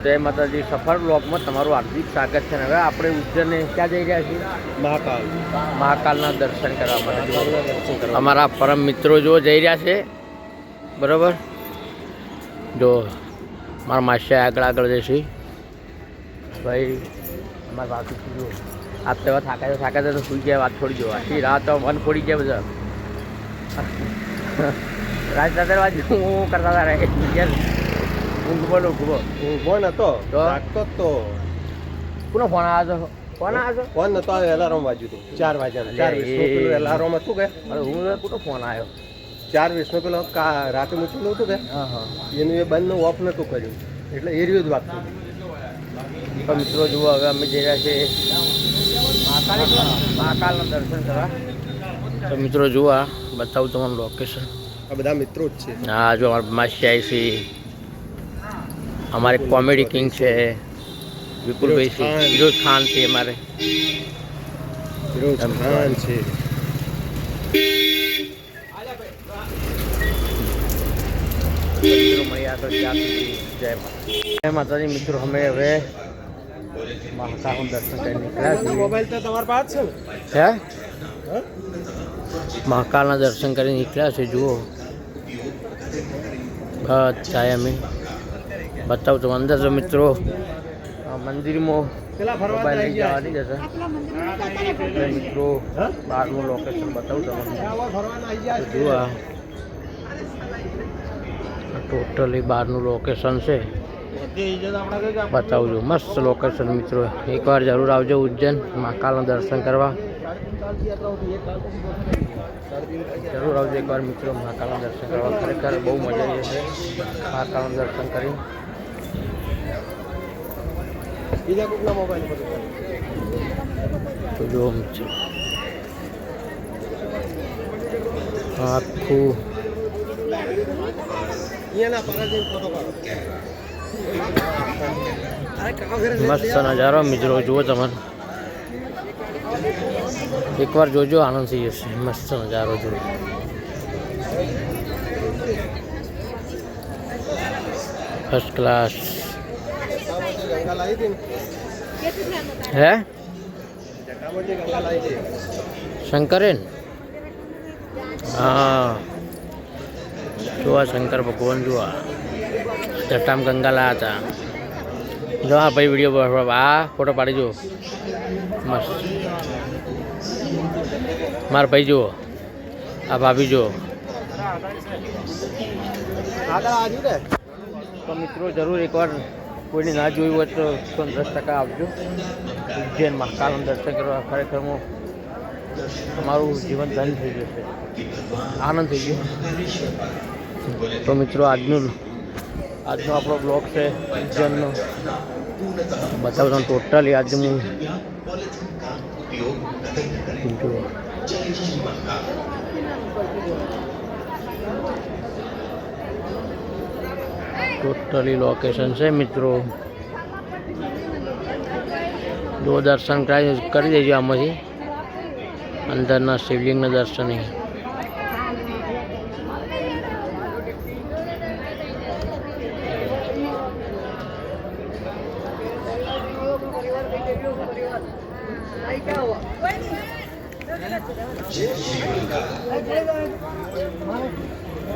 જય માતાજી સફળ બ્લોકમાં તમારું હાર્દિક સ્વાગત છે અને હવે આપણે ઉજ્જૈનને ક્યાં જઈ રહ્યા છીએ? મહાકાલ. મહાકાલના દર્શન કરવા માટે અમારા પરમ મિત્રો જો જઈ રહ્યા છે. બરાબર? જો મારા માસ્યા આગળ આગળ જશે ભાઈ અમારા બાકી જો આપ તો થાકા થાકા તો સુઈ ગયા વાત છોડી દો આખી રાત મન ફોડી ગયા બધા. રાજ દાદર વાત હું કરતા હતા રે ઊંઘ બોલો ઊંઘ ઊભો નતો. તો? જાગતો તો. કોનો ફોન આવ્યો ફોન આવ્યો ફોન નતો આવ્યો એલાર્મ વાગ્યું હતું. ચાર વાગ્યાનું. ચાર. પેલું એલાર્મ હતું કે? અરે હું કોનો ફોન આવ્યો? ચાર વીસનું પેલો કા- રાતે મૂકેલું હતું કે? હા હા. એનું એ બંધ ઓફ નતું કર્યું. એટલે એ રહ્યું જ વાગતું તો મિત્રો જુઓ હવે અમે જઈ રહ્યા છીએ મહાકાલના દર્શન કરવા. તો મિત્રો જુઓ આ બતાવું તમારું લોકેશન આ બધા મિત્રો જ છે. હા જો અમારા માસી આવી છે. અમારે કોમેડી કિંગ છે વિપુલભાઈ છે ખાન. ફિરોજ ખાન છે અમારે. ફિરોજ ખાન છે. જય જય માતાજી મિત્રો અમે હવે દર્શન કરી નીકળ્યા મોબાઈલ તો તમારા પાસે છે હે? મહાકાળના દર્શન કરી નીકળ્યા છે જુઓ. બધા અમે. બતાવું તો અંદર તો મિત્રો આ મંદિરમાં પેલા ફરવા મોબાઈલ લઈ જવા નહીં જતા મિત્રો બહારનું લોકેશન બતાવું તમને. જુઓ ટોટલી બહારનું લોકેશન છે. બતાવજો મસ્ત લોકેશન મિત્રો. એકવાર જરૂર આવજો ઉજ્જૈન. મહાકાલના દર્શન કરવા. જરૂર આવજો એકવાર મિત્રો. મહાકાલના દર્શન કરવા. ખરેખર બહુ મજા આવી જશે મહાકાલના દર્શન કરી બીજા કોઈકના મોબાઈલ પર તો જો મિત્રો આખું અહીંયાના પરાજય ફોટો પાડો અરે કાકા ઘરે મસ્ત નજારો મિત્રો જુઓ તમારે એકવાર જોજો આનંદ થઈ જશે મસ્ત નજારો જુઓ ફર્સ્ટ ક્લાસ ગંગા લાવી હતી ને હે? શંકરે ગંગા શંકરેન હા. જોવા શંકર ભગવાન જોવા જટામ ગંગા લાયા હતા. જો હા ભાઈ વીડિયો આ ફોટો પાડી જુઓ. મસ્ત. મારા ભાઈ જુઓ. આ ભાભી જુઓ. તો મિત્રો જરૂર એકવાર કોઈને ના જોયું હોય તો સો દસ ટકા આપજો. ઉજ્જૈનમાં મહાકાલનું દર્શન કરવા કાર્યક્રમો તમારું જીવન ધન્ય થઈ જશે. આનંદ થઈ ગયો. તો મિત્રો, આજનું આજનો આપણો બ્લોગ છે ઉજ્જૈનનો. બતાવું ટોટલી. આજે હું ટોટલી લોકેશન છે, મિત્રો. જો દર્શન કરી કરી દેજો આમાંથી. અંદરના શિવલિંગના દર્શન.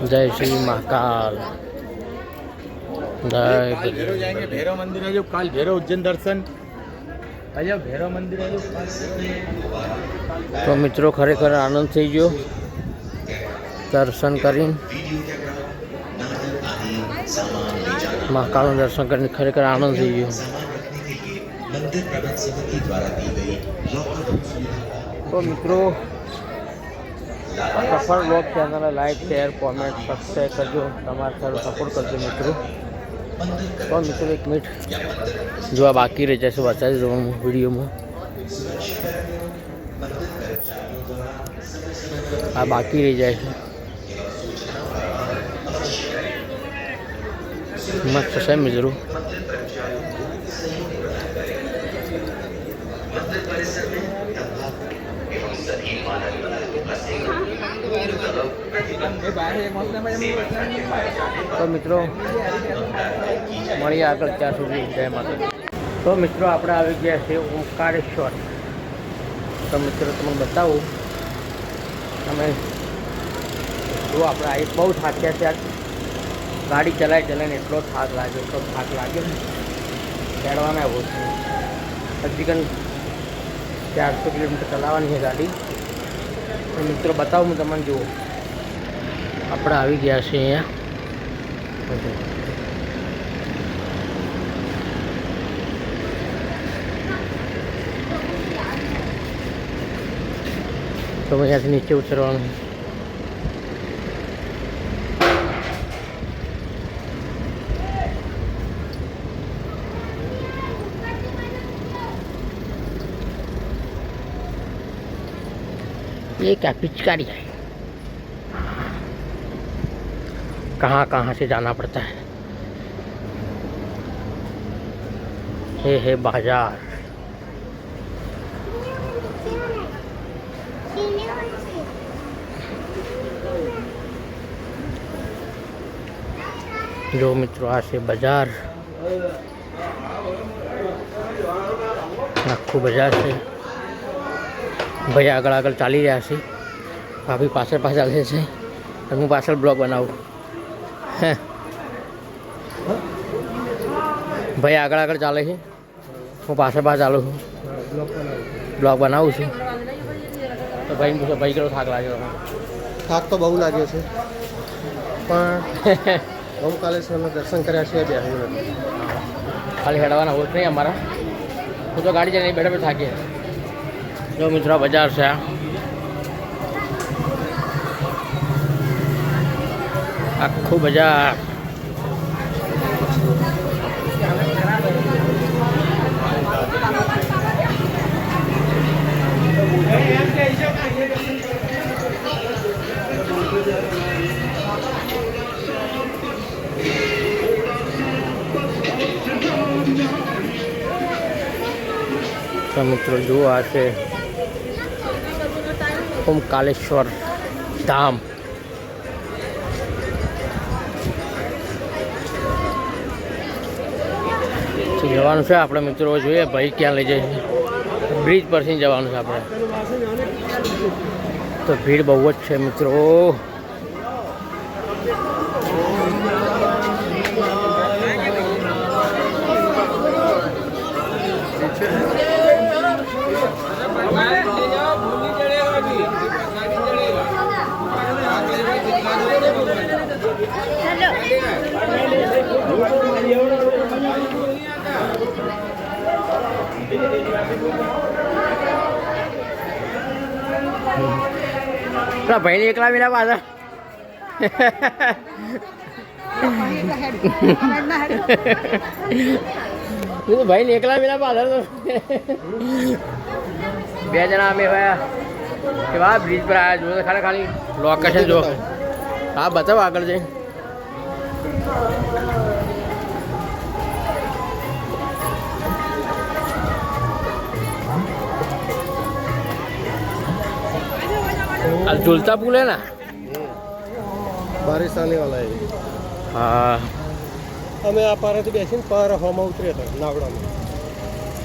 જય શ્રી મહાકાલ. જય कल भैरव जाएंगे भैरव मंदिर है जो कल भैरव उज्जैन दर्शन अजय भैरव मंदिर है जो તો મિત્રો ખરેખર આનંદ થઈ ગયો દર્શન કરીને મહાકાળનું દર્શન કરીને ખરેખર આનંદ થઈ ગયો તો મિત્રો આ સફળ બ્લોગ ચેનલને લાઈક શેર કોમેન્ટ સબસ્ક્રાઈબ કરજો તમારા સારું સપોર્ટ કરજો મિત્રો તો મિત્રો એક મિનિટ. જોવા બાકી રહી જશે, બતાવી દઉં હું વિડીયોમાં. આ બાકી રહી જાય છે. મસ્ત છે મિત્રો તો મિત્રો મળીએ આગળ ત્યાં સુધી. જય માતા તો મિત્રો, આપણે આવી ગયા છે ઓમકારેશ્વર તો મિત્રો, તમને બતાવું. તમે જો આપણે આવી બહુ થાક્યા છે ગાડી ચલાવી ચલાવીને એટલો થાક લાગ્યો એટલો થાક લાગ્યો ચડવાના એવું છે. હજીકન ચારસો કિલોમીટર ચલાવવાની છે ગાડી. તો મિત્રો, બતાવું હું તમને, જુઓ. આપણે આવી ગયા છે અહીંયા. તો અહીંયાથી નીચે ઉતરવાનું ये क्या पिचकारी है कहाँ कहाँ से जाना पड़ता है ये है बाजार જો મિત્રો આ છે બજાર. આખું બજાર છે. ભાઈ આગળ આગળ ચાલી રહ્યા છે. ભાભી પાછળ પાછળ ચાલે છે. અને હું પાછળ બ્લોગ બનાવું. હે. ભાઈ આગળ આગળ ચાલે છે. હું પાછળ પાછળ ચાલું છું. બ્લોગ બનાવું છું. તો ભાઈ પૂછો ભાઈ કેટલો થાક લાગ્યો? થાક તો બહુ લાગ્યો છે. પણ ઓમકાલેશ્વરના દર્શન કર્યા છે બેહવું નથી ખાલી હેડવાના હોત નહીં અમારા. હું તો ગાડી જઈને બેઠા બેઠા થાકીએ જો મિત્રો બજાર છે આખું બજાર. જુઓ આ છે ઓમકાલેશ્વર ધામ. જવાનું છે આપણે મિત્રો? જોઈએ ભાઈ ક્યાં લઈ જાય બ્રિજ પરથી જવાનું છે આપણે. તો ભીડ બહુ જ છે મિત્રો. પેલા ભાઈને એકલા વિના પાછા. ભાઈ ભાઈને એકલા વિના પાછળ તો. બે જણા અમે ભાઈ વાહ બ્રિજ પર આવ્યા જો ખાલી ખાલી લોકેશન જો. હા બતાવો આગળ જઈ આ ઝુલતા પુલ હે ના બારિશ આને વાલા है હા અમે આ પારેથી બેસીને પાર હોમાં ઉતર્યા હતા નાવડામાં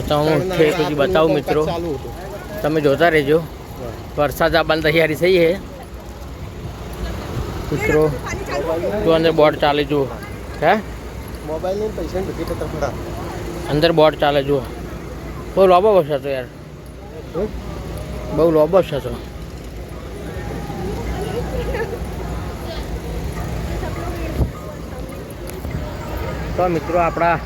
તો હું ઠેક સુધી બતાવું મિત્રો ચાલુ હતું તમે જોતા રહેજો વરસાદ આવવાની તૈયારી થઈ છે મિત્રો જો અંદર બોર્ડ ચાલે જુઓ હે મોબાઈલ ને પૈસા બધી પત્ર ખરા અંદર બોર્ડ ચાલે જુઓ બહુ લોબો બસ હતો યાર બહુ લોબો હતો તો મિત્રો આપણા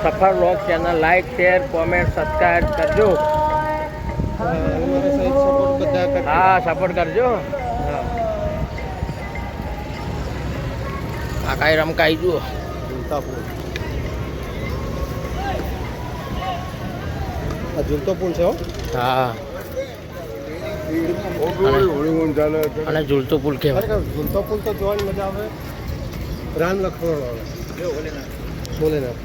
સફર લોક channel like share comment subscribe કરજો. હા સપોર્ટ કરજો. આ કાંઈ રમકાઈ જુઓ. પુલ આ ઝૂલતો પુલ છે હો. હા. અને ઝૂલતો પુલ કહેવાય. ઝૂલતો પુલ તો જોવાની મજા આવે. રામ લખવાનો આવે. ભોલેનાથ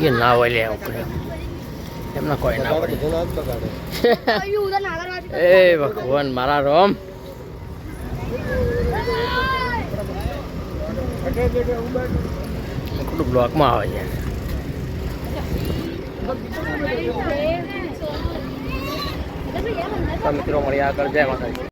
ये એમના કોઈ ના. એ ભગવાન મારા રોમ બ્લોકમાં આવે છે તો મિત્રો મળ્યા આગળ. જય માતાજી.